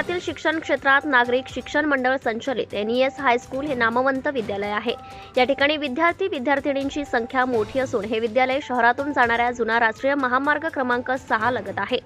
शहरातील शिक्षण क्षेत्रात नागरिक शिक्षण मंडळ संचलित एन ई एस हायस्कूल हे नामवंत विद्यालय आहे. या ठिकाणी विद्यार्थी विद्यार्थिनींची संख्या मोठी असून हे विद्यालय शहरातून जाणाऱ्या जुना राष्ट्रीय महामार्ग क्रमांक सहा लगत आहे.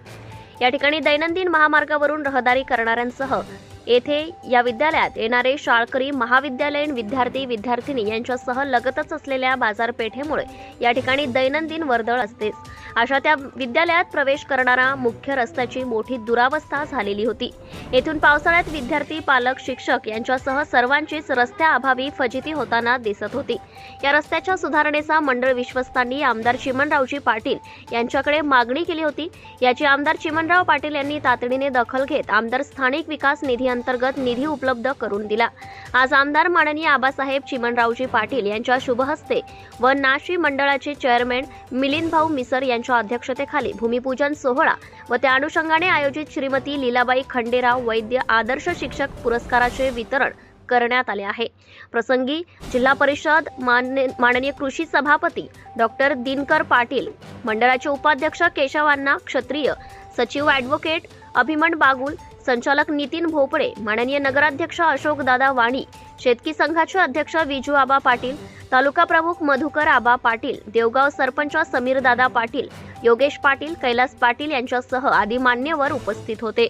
या ठिकाणी दैनंदिन महामार्गावरून रहदारी करणाऱ्यांसह येथे या विद्यालयात येणारे शाळकरी महाविद्यालयीन विद्यार्थी विद्यार्थिनी यांच्यासह लगतच असलेल्या बाजारपेठेमुळे या ठिकाणी दैनंदिन वर्दळ असतेच अशा त्या विद्यालयात प्रवेश करणारा मुख्य रस्त्याची मोठी दुरावस्था झालेली होती. येथून पावसाळ्यात विद्यार्थी पालक शिक्षक यांच्यासह सर्वांचीच रस्त्याअभावी फजिती होताना दिसत होती. या रस्त्याच्या सुधारणेचा मंडळ विश्वस्तांनी आमदार चिमणरावजी पाटील यांच्याकडे मागणी केली होती. याची आमदार चिमणराव पाटील यांनी तातडीने दखल घेत आमदार स्थानिक विकास निधी अंतर्गत निधी उपलब्ध करून दिला. आज आमदार माननीय आबासाहेब चिमणरावजी पाटील यांच्या शुभहस्ते व नाशी मंडळाचे चेअरमॅन मिलिंद भाऊ मिसर यांच्या अध्यक्षतेखाली भूमिपूजन सोहळा व त्या अनुषंगाने आयोजित श्रीमती लीलाबाई खंडेराव वैद्य आदर्श शिक्षक पुरस्काराचे वितरण करण्यात आले आहे. प्रसंगी जिल्हा परिषद माननीय कृषी सभापती डॉक्टर दिनकर पाटील मंडळाचे उपाध्यक्ष केशवांना क्षत्रिय सचिव ॲडव्होकेट अभिमन बागुल संचालक नितीन भोपळे माननीय नगराध्यक्ष अशोक दादा वाणी शेतकी संघाचे अध्यक्ष विजू आबा पाटील तालुका प्रमुख मधुकर आबा पाटील देवगाव सरपंच समीरदादा पाटील योगेश पाटील कैलास पाटील यांच्यासह आदी मान्यवर उपस्थित होते.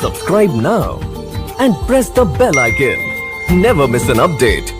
Subscribe now and press the bell icon never miss an update